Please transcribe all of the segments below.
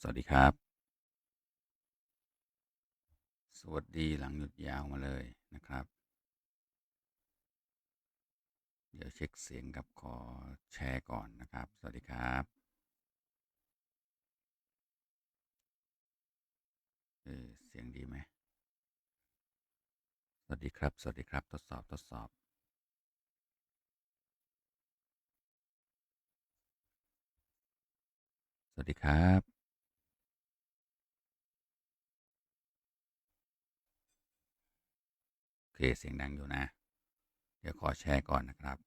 สวัสดีครับ สวัสดีหลังหยุดยาวมาเลยนะครับ เดี๋ยวเช็คเสียงกับขอแชร์ก่อนนะครับ สวัสดีครับเออเสียงดีไหม สวัสดีครับ สวัสดีครับ ทดสอบ ทดสอบสวัสดีครับ โอ เคเสียงดังอยู่นะ เดี๋ยวขอแชร์ก่อนนะครับ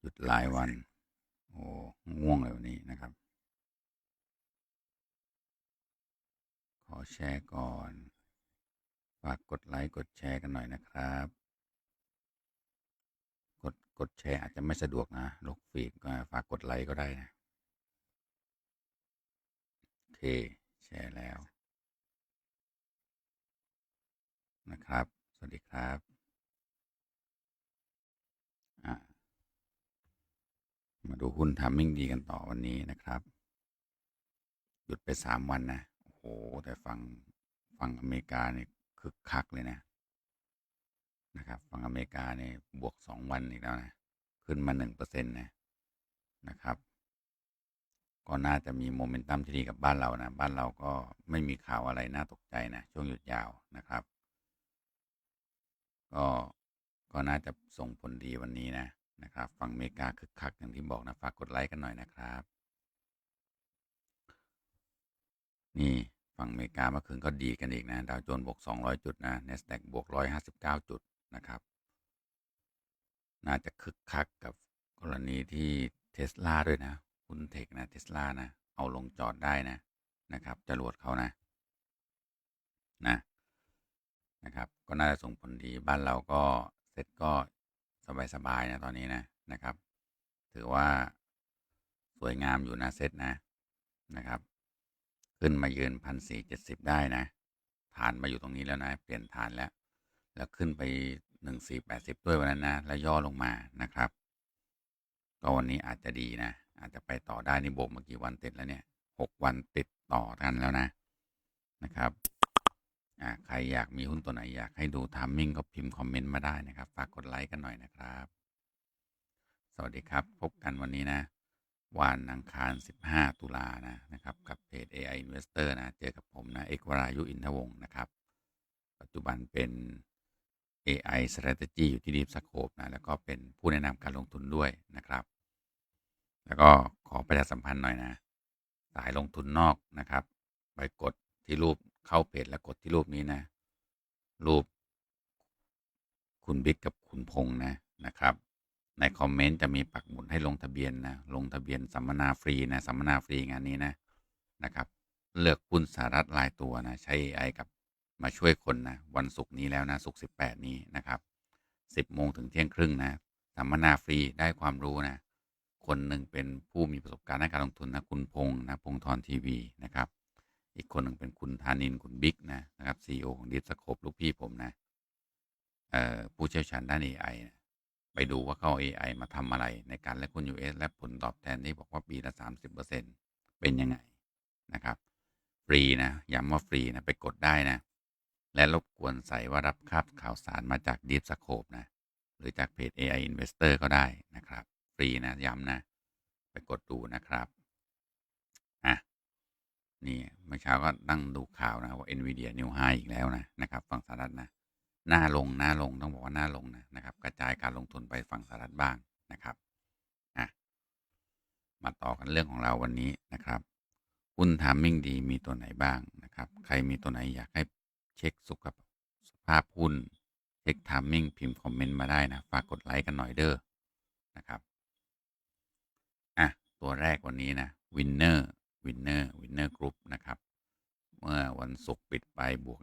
หยุดหลายวัน โอ้ง่วงเลยวันนี้นะครับ ขอแชร์ก่อน ฝากกดไลค์กดแชร์กันหน่อยนะครับ กดกดแชร์อาจจะไม่สะดวกนะลกฟีดก็ฝากกดไลค์ก็ได้นะ แชร์แล้ว นะครับ สวัสดีครับมาดูหุ้นทามมิ่งดีกันต่อวันนี้นะครับ หยุดไปสามวันนะ โอ้โห แต่ฝั่งฝั่งอเมริกาเนี่ยคึกคักเลยนะ นะครับฝั่งอเมริกาเนี่ยบวกสองวันอีกแล้วนะ ขึ้นมาหนึ่งเปอร์เซ็นต์นะ นะครับ ก็น่าจะมีโมเมนตัมที่ดีกับบ้านเรานะ บ้านเราก็ไม่มีข่าวอะไรน่าตกใจนะ ช่วงหยุดยาวนะครับ ก็ก็น่าจะส่งผลดีวันนี้นะนะครับ ฝั่งอเมริกาคึกคักอย่างที่บอกนะฝากกดไลค์กันหน่อยนะครับ นี่ฝั่งอเมริกาเมื่อคืนก็ดีกันอีกนะ ดาวโจนส์บวก 200 จุดนะ NASDAQ บวก 159 จุดนะครับ น่าจะคึกคักกับกรณีที่เทสลาด้วยนะ หุ้นเทคนะเทสลานะ เอาลงจอดได้นะนะครับจรวดเขานะนะนะครับ ก็น่าจะส่งผลดีบ้านเราก็เซ็ตก็สบายๆนะตอนนี้นะนะครับ ถือว่าสวยงามอยู่นะเซ็ตนะนะครับ ขึ้นมายืนพันสี่เจ็ดสิบได้นะ ฐานมาอยู่ตรงนี้แล้วนะ เปลี่ยนฐานแล้ว แล้วขึ้นไปหนึ่งสี่แปดสิบด้วยวันนั้นนะ แล้วย่อลงมานะครับ ก็วันนี้อาจจะดีนะ อาจจะไปต่อได้นี่โบกเมื่อกี่วันติดแล้วเนี่ยหกวันติดต่อกันแล้วนะนะครับอ่าใครอยากมีหุ้นตัวไหนอยากให้ดูทามมิ่งก็พิมพ์คอมเมนต์มาได้นะครับ ฝากกดไลค์กันหน่อยนะครับ สวัสดีครับพบกันวันนี้นะวันอังคาร 15 ตุลานะนะครับ กับเพจ AI Investor นะ เจอกับผมนะ เอกวรายุอินทวงศ์นะครับ ปัจจุบันเป็น AI Strategy อยู่ที่ Deep Scope นะ แล้วก็เป็นผู้แนะนำการลงทุนด้วยนะครับ แล้วก็ขอประชาสัมพันธ์หน่อยนะสายลงทุนนอกนะครับไปกดที่รูปเข้าเพจแล้วกดที่รูปนี้นะ รูป คุณบิ๊กกับคุณพงษ์นะนะครับ ในคอมเมนต์จะมีปักหมุดให้ลงทะเบียนนะลงทะเบียนสัมมนาฟรีนะสัมมนาฟรีงานนี้นะนะครับ เลือกหุ้นสหรัฐรายตัวนะใช้ AI กับมาช่วยคนนะวันศุกร์นี้แล้วนะศุกร์สิบแปดนี้นะครับสิบโมงถึงเที่ยงครึ่งนะสัมมนาฟรีได้ความรู้นะ คนหนึ่งเป็นผู้มีประสบการณ์ในการลงทุนนะคุณพงษ์นะพงษ์ธรทีวีนะครับ อีกคนหนึ่งเป็นคุณธานินคุณบิ๊กนะนะครับซีอของดิสโคปลูกพี่ผมนะเอ่อผู้เชี่ยวชาญด้าน AI นะไปดูว่าเขาเอา AI มาทำอะไรในการเล่นหุ้น US และผลตอบแทนที่บอกว่าปีละ 30%เป็นยังไงนะครับ ฟรีนะย้ำว่าฟรีนะไปกดได้นะ และรบกวนใส่ว่ารับคาบข่าวสารมาจาก Deep Scope นะ หรือจากเพจ AI Investor ก็ได้นะครับ รีนะย้ำนะ ไปกดดูนะครับอะนี่เมื่อเช้าก็นั่งดูข่าวนะว่า NVIDIA New High อีกแล้วนะนะครับฝั่งสหรัฐนะหน้าลงหน้าลงต้องบอกว่าหน้าลงนะนะครับ กระจายการลงทุนไปฝั่งสหรัฐบ้างนะครับอะมาต่อกันเรื่องของเราวันนี้นะครับหุ้นทามมิ่งดีมีตัวไหนบ้างนะครับ ใครมีตัวไหนอยากให้เช็คสุขภาพหุ้นเช็คทามมิ่งพิมพ์คอมเมนต์มาได้นะ ฝากกดไลค์กันหน่อยเด้อนะครับ อะ ตัวแรกวันนี้นะวินเนอร์วินเนอร์วินเนอร์กรุ๊ปนะครับ เมื่อวันศุกร์ปิดไปบวก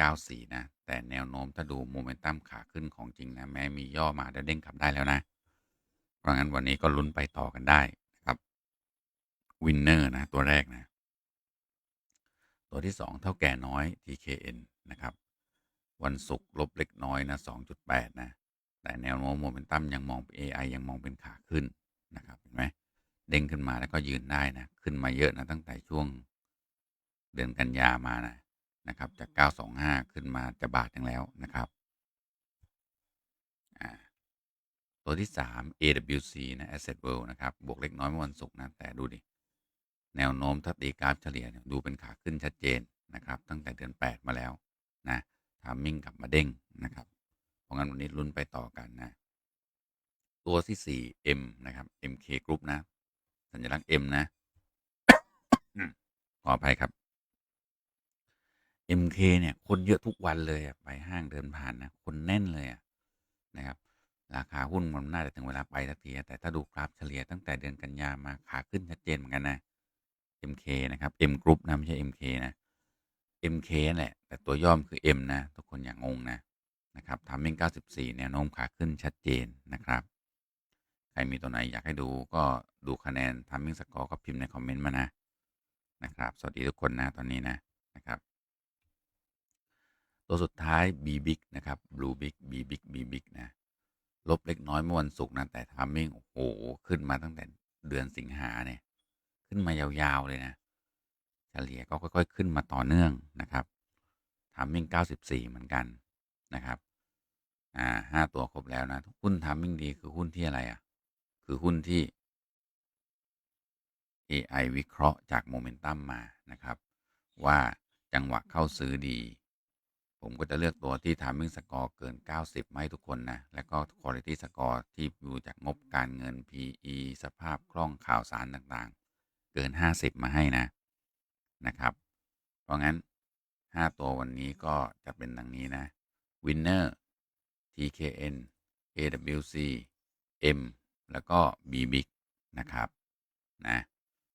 1.94 นะ แต่แนวโน้มถ้าดูโมเมนตัมขาขึ้นของจริงนะ แม้มีย่อมาแล้เด้งกลับได้แล้วนะ เพราะงั้นวันนี้ก็ลุ้นไปต่อกันได้นะครับวินเนอร์นะ ตัวแรกนะ ตัวที่ 2 เท่าแก่น้อย TKN นะครับ วันศุกร์ลบเล็กน้อยนะ 2.8 นะ แต่แนวโน้มโมเมนตัมยังมอง AI ยังมองเป็นขาขึ้นนะครับเห็นไหม เด้งขึ้นมาแล้วก็ยืนได้นะ ขึ้นมาเยอะนะตั้งแต่ช่วงเดือนกันยามานะนะครับ จาก 925 ขึ้นมาจะบาทหนึงแล้วนะครับอ่าตัวที่ 3 AWC นะ Asset World นะครับ บวกเล็กน้อยเมื่อวันศุกร์นะ แต่ดูดิ แนวโน้มถ้าตีกราฟเฉลี่ยเนี่ยดูเป็นขาขึ้นชัดเจนนะครับ ตั้งแต่เดือน 8 มาแล้วนะทามมิ่งกลับมาเด้งนะครับ เพราะงั้นวันนี้ลุ้นไปต่อกันนะ ตัวที่ 4 M นะครับ MK Group นะ สัญลักษณ์ M นะขออภัยครับ MK เนี่ย คนเยอะทุกวันเลยไปห้างเดินผ่านนะ คนแน่นเลยนะครับ ราคาหุ้นมันน่าจะถึงเวลาไปสักทีแต่ถ้าดูกราฟเฉลี่ยตั้งแต่เดือนกันยามาขาขึ้นชัดเจนเหมือนกันนะ MK นะครับ M Group นะไม่ใช่ MK นะ MK นั่นแหละ แต่ตัวย่อมคือ M นะ ทุกคนอย่างงงนะนะครับทำมิ่ง94แนวโน้มขาขึ้นชัดเจนนะครับ รมีตัวไหนอยากให้ดูก็ดูคะแนนทำมิ่งสกอร์ก็พิมพ์ในคอมเมนต์มานะนะครับ สวัสดีทุกคนนะตอนนี้นะนะครับ ตัวสุดท้าย B Big นะครับ Blue Big B Big B Big นะลบเล็กน้อยเมื่อวันศุกร์นะแต่ทามมิ่งโอ้โหขึ้นมาตั้งแต่เดือนสิงหาเนี่ยขึ้นมายาวๆเลยนะเฉลี่ยก็ค่อย ๆ ขึ้นมาต่อเนื่องนะครับทามมิ่ง 94 เหมือนกันนะครับ อ่าห้าตัวครบแล้วนะหุ้นทามมิ่งดีคือหุ้นที่อะไรอะ คือหุ้นที่ AI วิเคราะห์จากโมเมนตัมมานะครับ ว่าจังหวะเข้าซื้อดี ผมก็จะเลือกตัวที่ timing score เกิน 90มาให้ทุกคน นะ แล้วก็ quality score ที่ดูจากงบการเงิน PE สภาพคล่องข่าวสารต่างๆ เกิน 50 มาให้นะนะครับ เพราะงั้น 5 ตัววันนี้ก็จะเป็นดังนี้นะ winner TKN AWC M แล้วก็ B Big นะครับนะ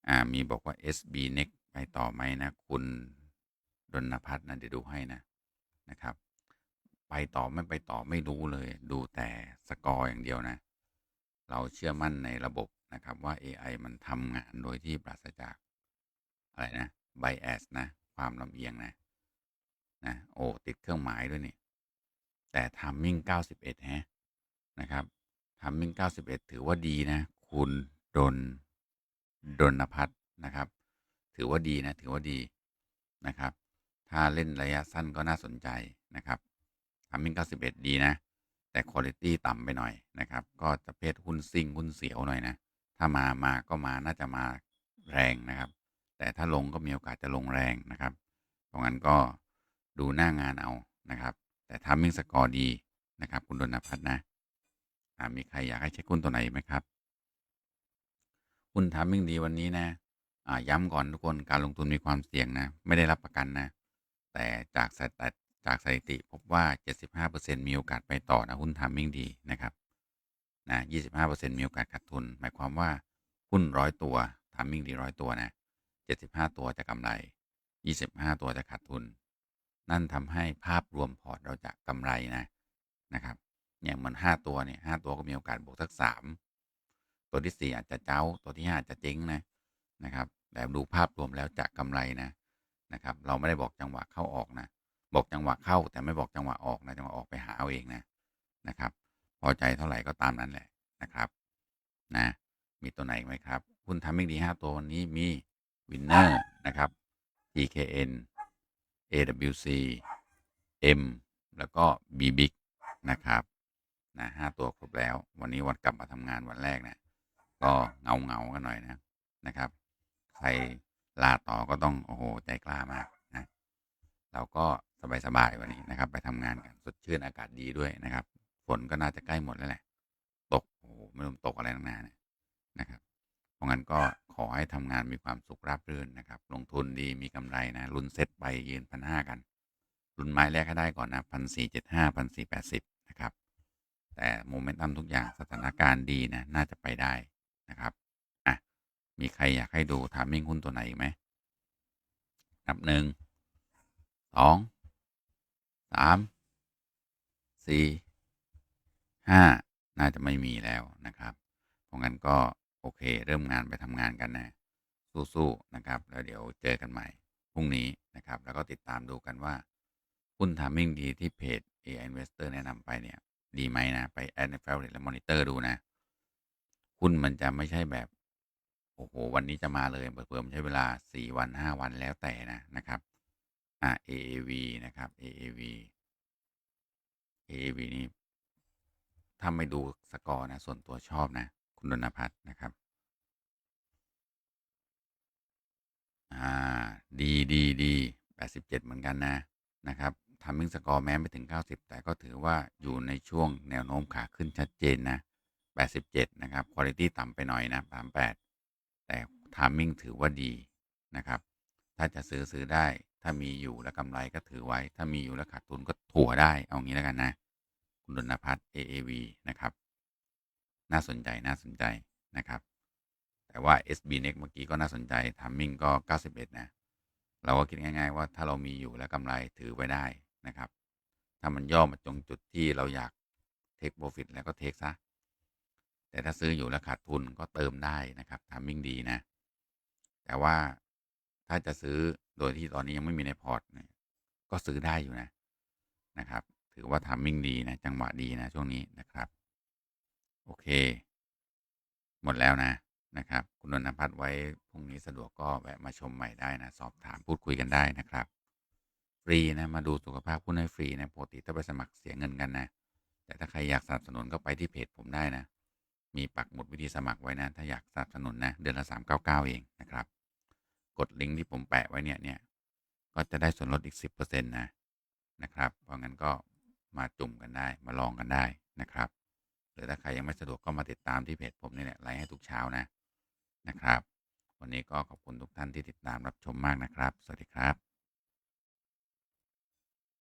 อ่ามีบอกว่า SB Next ไปต่อไหมนะ คุณดนพัฒน์นะเดี๋ยวดูให้นะนะครับ ไปต่อไม่ไปต่อไม่รู้เลย ดูแต่สกอร์อย่างเดียวนะ เราเชื่อมั่นในระบบนะครับว่า AI มันทำงานโดยที่ปราศจากอะไรนะ bias นะ ความลำเอียงนะนะโอ้ติดเครื่องหมายด้วยนี่แต่ timing 91ฮะนะครับ timing 91ถือว่าดีนะ คุณดนดนพัฒน์นะครับ ถือว่าดีนะ ถือว่าดีนะครับ ถ้าเล่นระยะสั้นก็น่าสนใจนะครับ timing 91ดีนะ แต่ quality ต่ำไปหน่อยนะครับ ก็จะเพศหุ้นซิ่งหุ้นเสียวหน่อยนะ ถ้ามามาก็มาน่าจะมาแรงนะครับ แต่ถ้าลงก็มีโอกาสจะลงแรงนะครับ เพราะงั้นก็ดูหน้างานเอานะครับ แต่ทามมิ่งสกอร์ดีนะครับ คุณดนพัฒนนะ มีใครอยากให้เช็คหุ้นตัวไหนไหมครับหุ้นทามมิ่งดีวันนี้นะอ่าย้ำก่อนทุกคนการลงทุนมีความเสี่ยงนะ ไม่ได้รับประกันนะ แต่จากสถิติจากสถิติพบว่า 75%มีโอกาสไปต่อนะหุ้นทามมิ่งดีนะครับนะ25%มีโอกาสขาดทุน หมายความว่าหุ้นร้อยตัวทามมิ่งดีร้อยตัวนะ75 ตัวจะกำไร 25 ตัวจะขาดทุน นั่นทำให้ภาพรวมพอร์ตเราจะกำไรนะนะครับ อย่างมัน5ตัวเนี่ย5ตัวก็มีโอกาสบวกสัก3ตัวที่4อาจจะเจ้าตัวที่5จะเจ๊งนะนะครับแต่ดูภาพรวมแล้วจะกำไรนะนะครับ เราไม่ได้บอกจังหวะเข้าออกนะ บอกจังหวะเข้าแต่ไม่บอกจังหวะออกนะจังหวะออกไปหาเอาเองนะนะครับ พอใจเท่าไหร่ก็ตามนั้นแหละนะครับนะมีตัวไหนไหมครับหุ้นทำไม่ดี5ตัววันนี้มี Winner นะครับ TKN AWC M แล้วก็ B Big นะครับ นะห้าตัวครบแล้ว วันนี้วันกลับมาทำงานวันแรกเนะี่ยก็เงาเงากันหน่อยนะนะครับ ใครลาต่อก็ต้องโอ้โหใจกล้ามากนะ เราก็สบายๆวันนี้นะครับ ไปทำงานกันสดชื่นอากาศดีด้วยนะครับ ฝนก็น่าจะใกล้หมดแล้วแหละ ตกโอ้โหไม่รู้ตกอะไรตั้งนานเนี่ยนะครับ เพราะงั้นก็ขอให้ทำงานมีความสุขราบรื่นนะครับ ลงทุนดีมีกำไรนะรุ่นเซ็ตไปยืนพันห้ากันรุ่นไม้แรกให้ได้ก่อนนะพันสี่เจ็ดห้าพันสี่แปดสิบ แต่โมเมนตัมทุกอย่างสถานการณ์ดีนะน่าจะไปได้นะครับอะมีใครอยากให้ดูทามมิ่งหุ้นตัวไหนไหมนับหนึ่งสองสามสี่ห้าน่าจะไม่มีแล้วนะครับ เพราะงั้นก็โอเค เริ่มงานไปทำงานกันนะ สู้ๆนะครับ แล้วเดี๋ยวเจอกันใหม่พรุ่งนี้นะครับ แล้วก็ติดตามดูกันว่าหุ้นทามมิ่งดีที่เพจ AI Investor แนะนำไปเนี่ย ดีไหมนะ ไปแอดใน Favorite และ Monitor ดูนะหุ้นมันจะไม่ใช่แบบ โอ้โฮวันนี้จะมาเลยเผลอมใช้เวลา4วัน5วันแล้วแต่นะนะครับอ่า AAV นะครับ AAV AAV นี่ถ้าไม่ดูสกอร์นะ ส่วนตัวชอบนะ คุณดนพัฒน์นะครับอ่าดีๆๆ87เหมือนกันนะนะครับ Timing Score แม้ไม่ถึง 90 แต่ก็ถือว่าอยู่ในช่วงแนวโน้มขาขึ้นชัดเจนนะ 87 นะครับควอลิตีต่ำไปหน่อยนะ 38 แต่ Timing ถือว่าดีนะครับ ถ้าจะซื้อซื้อได้ ถ้ามีอยู่แล้วกำไรก็ถือไว้ ถ้ามีอยู่แล้วขาดทุนก็ถั่วได้ เอางี้แล้วกันนะ คุณดนพัฒน์ AAV นะครับ น่าสนใจ น่าสนใจนะครับ แต่ว่า SB Next เมื่อกี้ก็น่าสนใจ Timing ก็ 91 นะ เราก็คิดง่าย ๆ ว่าถ้าเรามีอยู่แล้วกำไรถือไว้ได้ นะครับ ถ้ามันย่อมาตรงจุดที่เราอยาก Take Profit แล้วก็ Take เสียแต่ถ้าซื้ออยู่แล้วขาดทุนก็เติมได้นะครับ Timing ดีนะ แต่ว่าถ้าจะซื้อโดยที่ตอนนี้ยังไม่มีในพอร์ตเนี่ยก็ซื้อได้อยู่นะนะครับ ถือว่า Timing ดีนะ จังหวะดีนะช่วงนี้นะครับ โอเค หมดแล้วนะนะครับ คุณดนพัฒน์ไว้พรุ่งนี้สะดวกก็แวะมาชมใหม่ได้นะ สอบถามพูดคุยกันได้นะครับ ฟรีนะมาดูสุขภาพหุ้นให้ฟรีนะปกติต้องไปสมัครเสียเงินกันนะ แต่ถ้าใครอยากสนับสนุนก็ไปที่เพจผมได้นะ มีปักหมุดวิธีสมัครไว้นะ ถ้าอยากสนับสนุนนะ เดือนละ399เก้าเก้าเองนะครับ กดลิงก์ที่ผมแปะไว้เนี่ยเนี่ยก็จะได้ส่วนลดอีก10%นะนะครับ เพราะงั้นก็มาจุ่มกันได้มาลองกันได้นะครับ หรือถ้าใครยังไม่สะดวกก็มาติดตามที่เพจผมนี่แหละไลฟ์ให้ทุกเช้านะนะครับ วันนี้ก็ขอบคุณทุกท่านที่ติดตามรับชมมากนะครับ สวัสดีครับ